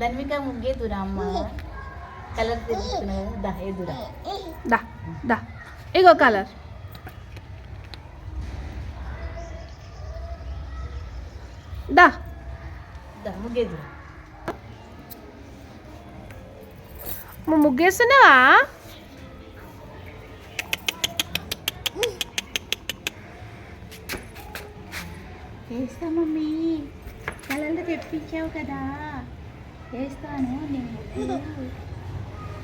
ధన్విక ముగ్గేదురా అమ్మ. కలర్ తెలుస్తున్నా కదా దా ఎదురా దా దా. ఇగో కలర్ దా. దా ముగ్గేదురా ముగ్గేస్తున్నావా? వేస్తా మమ్మీ కలర్లు తెప్పించావు కదా. వేస్తాను నేను.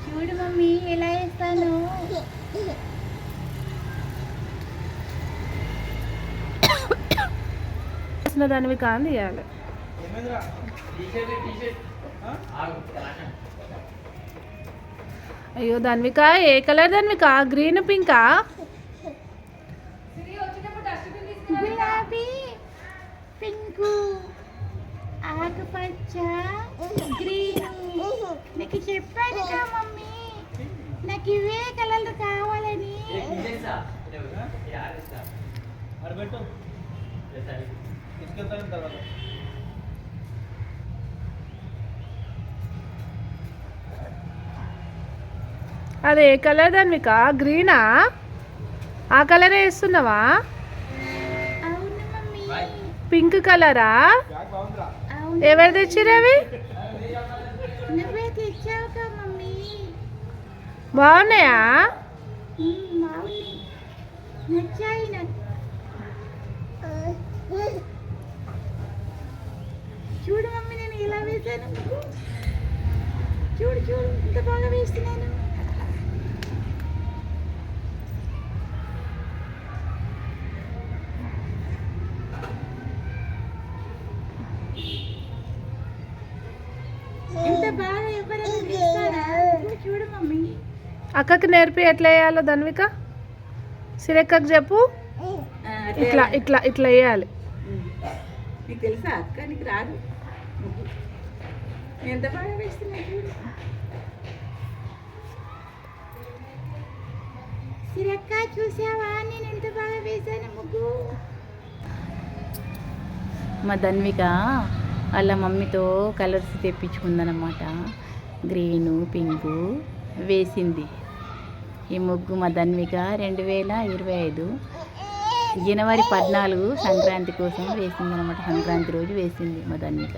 చూడు మమ్మీ ఎలా వేస్తాను. దానివి కాని తీయాలి అయ్యో దానివిక ఏ కలర్ దానివిక గ్రీన్ పింకా? గులాబీ పింకు. ఆకుపచ్చ గ్రీన్. నీకు చెప్పాను కదా మమ్మీ. నాకు ఇవే కలర్లు కావాలని. అది ఏ కలర్ దానివిక గ్రీనా? ఆ కలరే వేస్తున్నావా? అవును మమ్మీ. పింక్ కలరా? ఎవరు అవి? మమ్మీ. బాగున్నాయా? చూడు మమ్మీ నేను ఎలా వేసాను? చూడు చూడు ఎంత బాగా వేస్తున్నాను ఎంత బాగా ఎవరైనా వేస్తారా చూడు, చూడు మమ్మీ అక్కకి నేర్పి ఎట్లా వేయాలో ధన్విక? సిరక్కకు చెప్పు. ఇట్లా ఇట్లా ఇట్లా వేయాలి. నీకు తెలుసా? అక్క నీకు రాదు. ఎంత బాగా వేస్తున్నా చూడు. సిరక్క చూసావా? నేను ఎంత బాగా వేసాను ముగ్గు. మా ధన్విక వాళ్ళ మమ్మీతో కలర్స్ తెప్పించుకుందనమాట గ్రీను పింకు వేసింది. ఈ ముగ్గు మా ధన్విక రెండు వేల ఇరవై ఐదు జనవరి పద్నాలుగు సంక్రాంతి కోసం వేసిందనమాట సంక్రాంతి రోజు వేసింది మా ధన్విక.